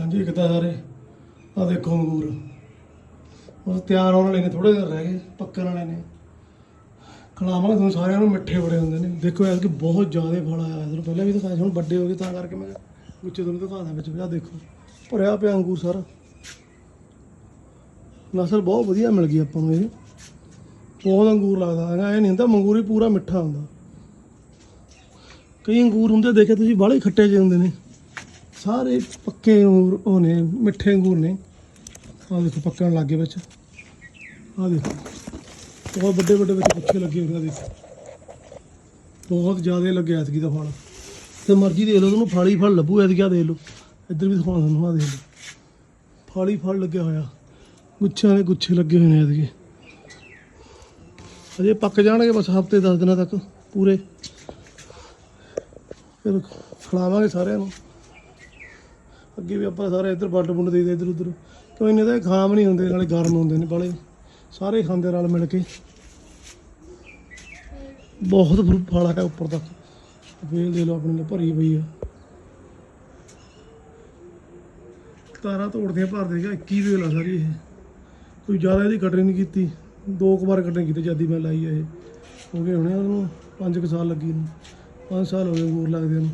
ਹਾਂਜੀ, ਇੱਕ ਤਾਂ ਸਾਰੇ। ਆ ਦੇਖੋ ਅੰਗੂਰ। ਉਹ ਤਿਆਰ ਹੋਣ ਵਾਲੇ ਨੇ ਥੋੜੇ ਦਿਨ ਰਹਿ ਗਏ, ਪੱਕਣ ਵਾਲੇ ਨੇ। ਖਿਲਾਵਾਂਗੇ ਤੁਹਾਨੂੰ ਸਾਰਿਆਂ ਨੂੰ, ਮਿੱਠੇ ਬੜੇ ਹੁੰਦੇ ਨੇ। ਦੇਖੋ ਐਤਕੀ ਬਹੁਤ ਜ਼ਿਆਦਾ ਫਲ ਆਇਆ ਤੁਹਾਨੂੰ ਪਹਿਲਾਂ ਵੀ ਦਿਖਾਇਆ ਹੁਣ ਵੱਡੇ ਹੋ ਗਏ, ਤਾਂ ਕਰਕੇ ਮੈਂ ਗੁੱਛੇ ਤੁਹਾਨੂੰ ਦਿਖਾਦਾ ਵਿੱਚ ਆ ਦੇਖੋ। ਭਰਿਆ ਪਿਆ ਅੰਗੂਰ ਸਾਰਾ। ਨਸਲ ਬਹੁਤ ਵਧੀਆ ਮਿਲ ਗਈ ਆਪਾਂ ਨੂੰ ਇਹ। ਬਹੁਤ ਅੰਗੂਰ ਲੱਗਦਾ। ਹੈਗਾ ਇਹ ਨਹੀਂ ਹੁੰਦਾ, ਮੰਗੂਰ ਹੀ ਪੂਰਾ ਮਿੱਠਾ ਹੁੰਦਾ। ਕਈ ਅੰਗੂਰ ਹੁੰਦੇ ਦੇਖੇ ਤੁਸੀਂ, ਬਾਹਲੇ ਖੱਟੇ ਜਿਹੇ ਹੁੰਦੇ ਨੇ। ਸਾਰੇ ਪੱਕੇ ਅੰਗੂਰ ਉਹ ਨੇ, ਮਿੱਠੇ ਅੰਗੂਰ ਨੇ। ਆਹ ਦੇਖੋ ਪੱਕਣ ਲੱਗੇ ਵਿੱਚ। ਆਹ ਦੇਖੋ। ਬਹੁਤ ਵੱਡੇ ਵੱਡੇ ਵਿੱਚ ਪੁੱਛੇ ਲੱਗੇ ਹੋਏ ਨੇ ਬਹੁਤ ਜ਼ਿਆਦਾ ਲੱਗਿਆ ਐਤਕੀ ਦਾ ਫਲ। ਤੇ ਮਰਜ਼ੀ ਦੇਖ ਲਓ, ਤੁਹਾਨੂੰ ਫਲ ਹੀ ਫਲ ਲੱਭੂ ਐਤਕੀ ਆ ਦੇਖ ਲਓ। ਇੱਧਰ ਵੀ ਦਿਖਾਉਣਾ ਤੁਹਾਨੂੰ ਆ ਦੇਖ ਲਓ। ਫਲ ਹੀ ਫਲ ਲੱਗਿਆ ਹੋਇਆ। ਗੁੱਛਿਆਂ ਦੇ ਗੁੱਛੇ ਲੱਗੇ ਹੋਏ ਨੇ ਐਤਕੀ। ਅਜੇ ਪੱਕ ਜਾਣਗੇ ਬਸ ਹਫ਼ਤੇ 10 ਦਿਨਾਂ ਤੱਕ ਪੂਰੇ। ਫਿਰ ਖਿਲਾਵਾਂਗੇ ਸਾਰਿਆਂ ਨੂੰ। ਅੱਗੇ ਵੀ ਆਪਾਂ ਸਾਰੇ ਇੱਧਰ ਵੱਡ ਵੁੰਡ ਦੇਈਦੇ ਇੱਧਰ ਉੱਧਰ। ਕਿਉਂ ਨਹੀਂ ਤਾਂ ਖਾਮ ਨਹੀਂ ਹੁੰਦੇ, ਨਾਲੇ ਗਰਮ ਹੁੰਦੇ ਨੇ ਬਾਲੇ। ਸਾਰੇ ਖਾਂਦੇ ਰਲ ਮਿਲ ਕੇ। ਬਹੁਤ ਫਰੂ- ਫਲ ਹੈ ਉੱਪਰ ਤੱਕ। ਵੇਲ ਦੇ ਲਓ ਆਪਣੇ ਲਈ ਭਰੀ ਪਈ ਆ। ਤਾਰਾ ਤੋੜਦੀਆਂ ਭਰ ਦੇਗਾ 21 ਵੇਲ ਆ ਸਾਰੀ ਇਹ। ਕੋਈ ਜ਼ਿਆਦਾ ਇਹਦੀ ਕਟਰਿੰਗ ਨਹੀਂ ਕੀਤੀ। ਦੋ ਕੁ ਵਾਰ ਕਟਿੰਗ ਕੀਤੀ, ਜਦ ਮੈਂ ਲਾਈ ਆ ਇਹ। ਹੋ ਗਏ ਹੋਣੇ ਉਹਨੂੰ 5 ਕੁ ਸਾਲ ਲੱਗੀ ਨੂੰ। 5 ਸਾਲ ਹੋ ਗਏ ਅੰਗੂਰ ਲੱਗਦੇ ਨੂੰ।